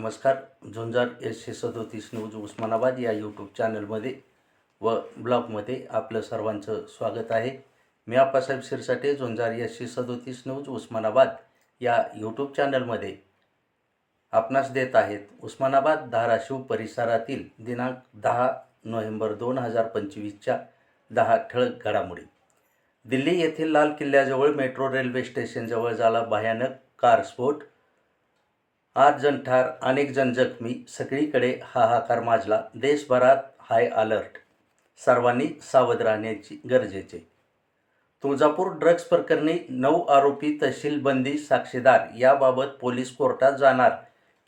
नमस्कार. झुंजार एसशे सदोतीस न्यूज उस्मानाबाद या यूट्यूब चॅनलमध्ये व ब्लॉगमध्ये आपलं सर्वांचं स्वागत आहे. मी आप्पासाहेब शिरसाटे झुंजार एसशे सदोतीस न्यूज उस्मानाबाद या यूट्यूब चॅनलमध्ये आपणास देत आहेत उस्मानाबाद धाराशिव परिसरातील दिनांक दहा नोव्हेंबर दोन हजार पंचवीसच्या दहा ठळक घडामोडी. दिल्ली येथील लाल किल्ल्याजवळ मेट्रो रेल्वे स्टेशनजवळ झाला भयानक कार स्फोट. आठ जण ठार अनेक जण जखमी सगळीकडे हाहाकार माजला. देशभरात हाय अलर्ट सर्वांनी सावध राहण्याची गरजेचे. तुळजापूर ड्रग्ज प्रकरणी नऊ आरोपी तहसीलबंदी साक्षीदार. याबाबत पोलीस कोर्टात जाणार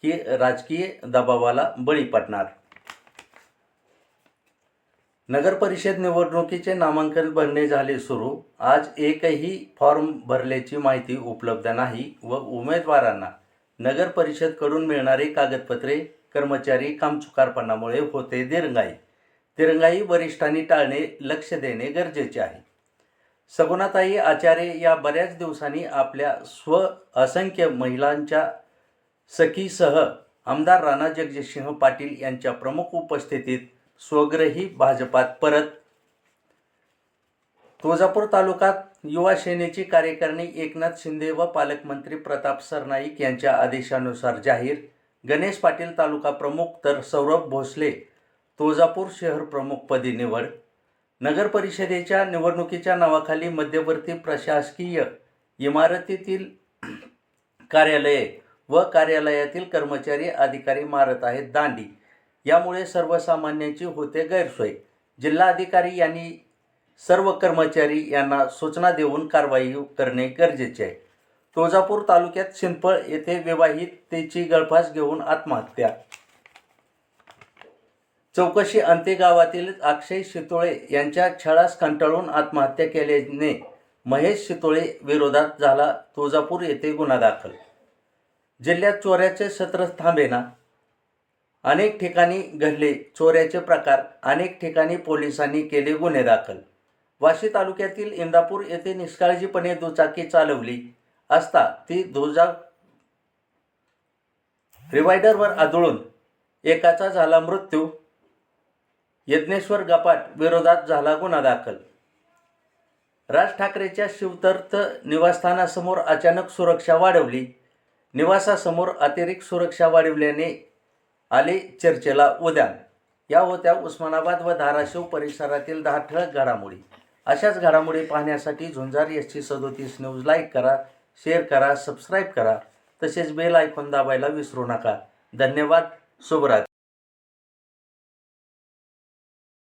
की राजकीय दबावाला बळी पडणार? नगर परिषद निवडणुकीचे नामांकन भरणे झाले सुरू. आज एकही फॉर्म भरल्याची माहिती उपलब्ध नाही व उमेदवारांना नगर परिषदकडून मिळणारी कागदपत्रे कर्मचारी कामचुकारपणामुळे होते दिरंगाई. दिरंगाई वरिष्ठांनी टाळणे लक्ष देणे गरजेचे आहे. सगुणाताई आचार्य या बऱ्याच दिवसांनी आपल्या स्व असंख्य महिलांच्या सखीसह आमदार राणा जगजितसिंह पाटील यांच्या प्रमुख उपस्थितीत स्वग्रही भाजपात परत तुळजापूर तालुक्यात युवा सेनेची कार्यकारिणी एकनाथ शिंदे व पालकमंत्री प्रताप सरनाईक यांच्या आदेशानुसार जाहीर. गणेश पाटील तालुका प्रमुख तर सौरभ भोसले तुळजापूर शहर प्रमुखपदी निवड. नगर परिषदेच्या निवडणुकीच्या नावाखाली मध्यवर्ती प्रशासकीय इमारतीतील कार्यालये व कार्यालयातील कर्मचारी अधिकारी मारत आहेत दांडी. यामुळे सर्वसामान्यांची होते गैरसोय. जिल्हाधिकारी यांनी सर्व कर्मचारी यांना सूचना देऊन कारवाई करणे गरजेचे आहे. तुळजापूर तालुक्यात शिंपळ येथे विवाहितेची गळफास घेऊन आत्महत्या. चौकशी अंते गावातील अक्षय शितोळे यांच्या छळास कंटाळून आत्महत्या केल्याने महेश शितोळे विरोधात झाला तुळजापूर येथे गुन्हा दाखल. जिल्ह्यात चोऱ्याचे सत्र थांबेना. अनेक ठिकाणी घडले. चोऱ्याचे प्रकार अनेक ठिकाणी पोलिसांनी केले गुन्हे दाखल. वाशी तालुक्यातील इंदापूर येथे निष्काळजीपणे दुचाकी चालवली असता ती दुजा रिवायडरवर आदळून एकाचा झाला मृत्यू. यज्ञेश्वर गपाट विरोधात झाला गुन्हा दाखल. राज ठाकरेच्या शिवतर्थ निवासस्थानासमोर अचानक सुरक्षा वाढवली. निवासासमोर अतिरिक्त सुरक्षा वाढवल्याने आले चर्चेला उद्यान. या होत्या उस्मानाबाद व धाराशिव परिसरातील दहा ठळक घडामोडी. अशाच घडामोडी पाहण्यासाठी झुंजार एसची सदोतीस न्यूज लाईक करा शेअर करा सबस्क्राईब करा. तसेच बेल आयकॉन दाबायला विसरू नका. धन्यवाद. शुभरात्री.